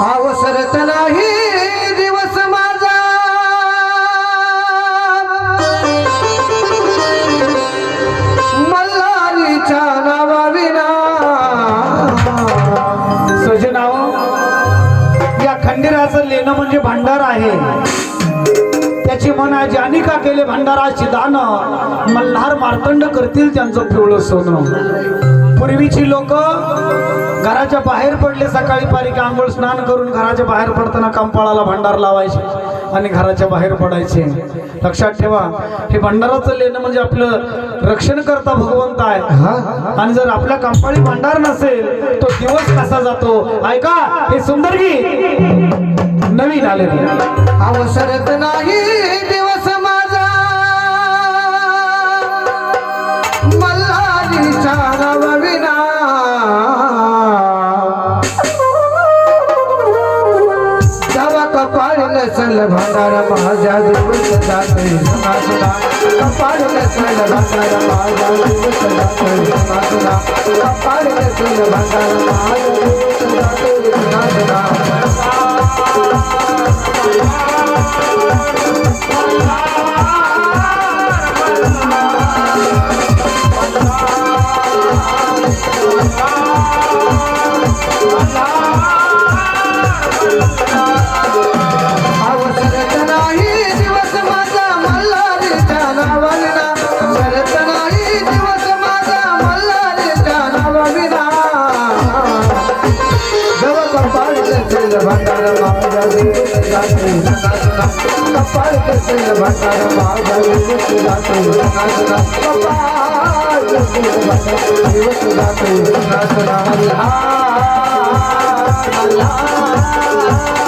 अवसरत नाही दिवस माझा. मल्हारीच्या नावाविना. सजनाव या खंडेराचं लेणं म्हणजे भांडार आहे. त्याची म्हणा ज्यानी का केले भांडाराची दान? मल्हार मार्तंड करतील त्यांचं पिवळं सोनं. पूर्वीची लोक घराच्या बाहेर पडले सकाळी पारिक आंघोळ स्नान करून घराच्या बाहेर पडताना कंपाळाला भांडार लावायचे आणि घराच्या बाहेर पडायचे. लक्षात ठेवा हे भंडाराचं लेणं म्हणजे आपलं रक्षण करता भगवंत आहे. आणि जर आपल्या कंपाळी भांडार नसेल तो दिवस कसा जातो? ऐका हे सुंदर गीत. नवीन आलेली अवसरत नाही दिवस माझा. मल्हारीच्या नावाविना जावा कपाळ नसल भांडार माझ्या दिवस जाते समासना कपाळ नसल भांडार माझ्या दिवस जाते समासना कपाळ नसल भांडार माझ्या दिवस समासना अवसरत कसेल भंडार माझा दिवस जातो सनासना कपाळ कसेल भंडार माझा दिवस जातो सनासना कपाळ कसेल भंडार दिवस जातो सनासना अल्लाह अल्लाह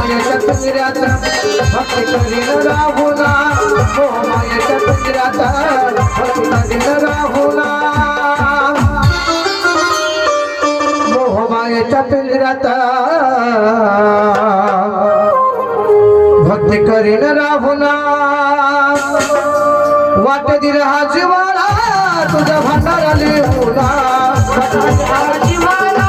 मोहमायाच्या पिंजऱ्यात भक्ती करीन राहुला मोहमायाच्या पिंजऱ्यात भक्ती करीन राहुला मोहमायाच्या पिंजऱ्यात भक्ती करीन राहुला वाट दिल हा जीवाला तुझा भांडारा लिहुला जीवाला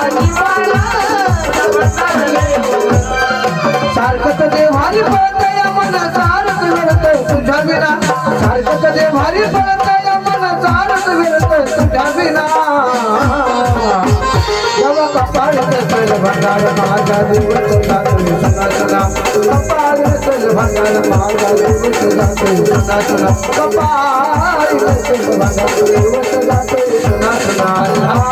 भारी पडत या मन सारख विरत तुझ्या विना जेव्हा कपाळ कसल भंडार माझा दिवस कपाळ कसल भंडार माझा दिवस जातो कपाळ कसल भंडार दिवस अल्लाह अल्लाह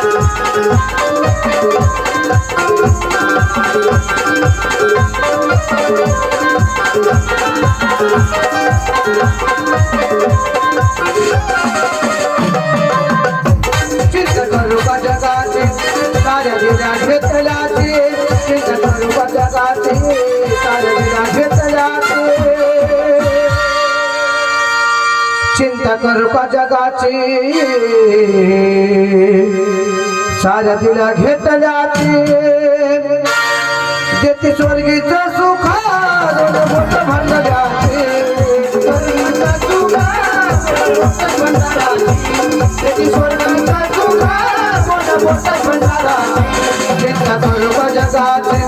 जाते सारविला घेत जाते. चिंता करू का जगाची. सारथीला घेत जाते. जेथे स्वर्गीच सुख भरलं जाते. स्वर्गीचा सुखा मोठा जगाची.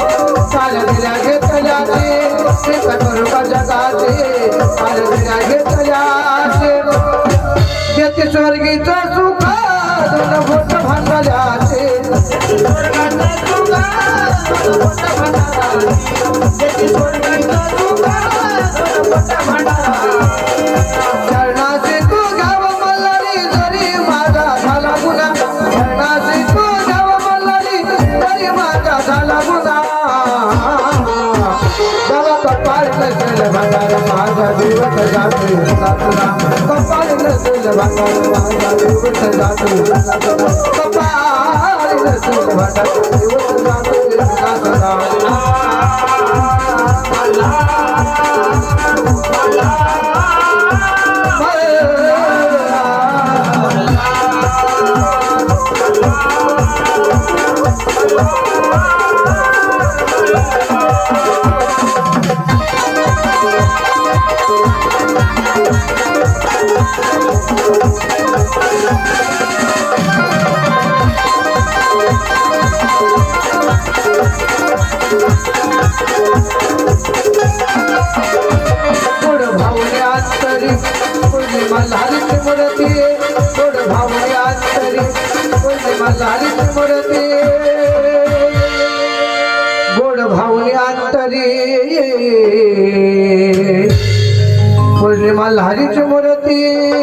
घेतल्या घेतल्या ते. कठोर जगाचे सारख्या घेतल्या घेते स्वर्गीच सुख मोठ भांडल्याचे स्वर्गात सुख मोठ भांडला सेवक जाते सतराम कपाल नसल भटक सेवक जाते कपाल नसल भटक सेवक जाते सतराम अल्लाह गोड भावनी तरी पौर्णिमा लालित मुरती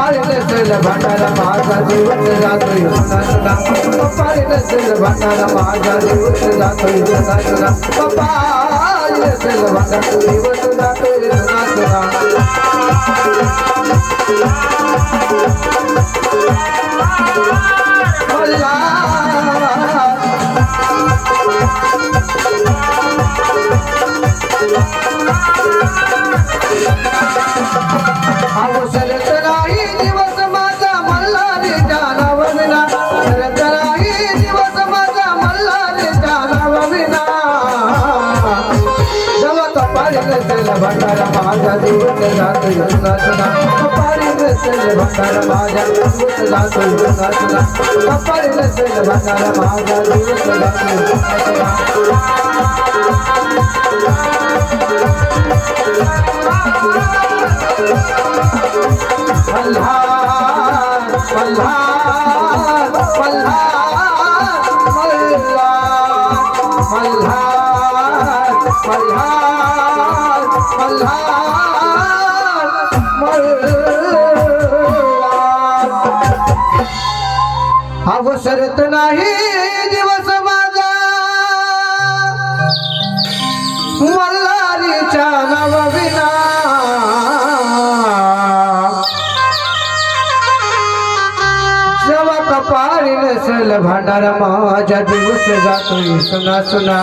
पाहिलं असेल भांडारा माझा दिवस जातोय पाहिलं असेल भांडारा माझा दिवस जातोय पाहिलं असेल भांडारा दिवस जातोय नाचना செல்ல பண்டார மாஜா தூத்து நாத்து நாத்தனா பப்பாரில பல்லா பல்லா பல்லா பல்லா अवसरत नाही दिवस माझा. मल्हारीच्या नव विना जेव्हा कपाळी नसेल भांडार माझ्या दिवस जातोय सुना सुना.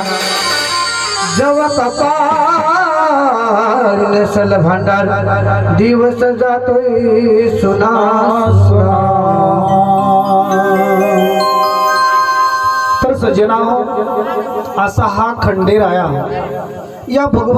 जेव्हा कपाळ नसेल भांडार दिवस जातोय सुना तर सजना असा हा खंडेराया या भगवान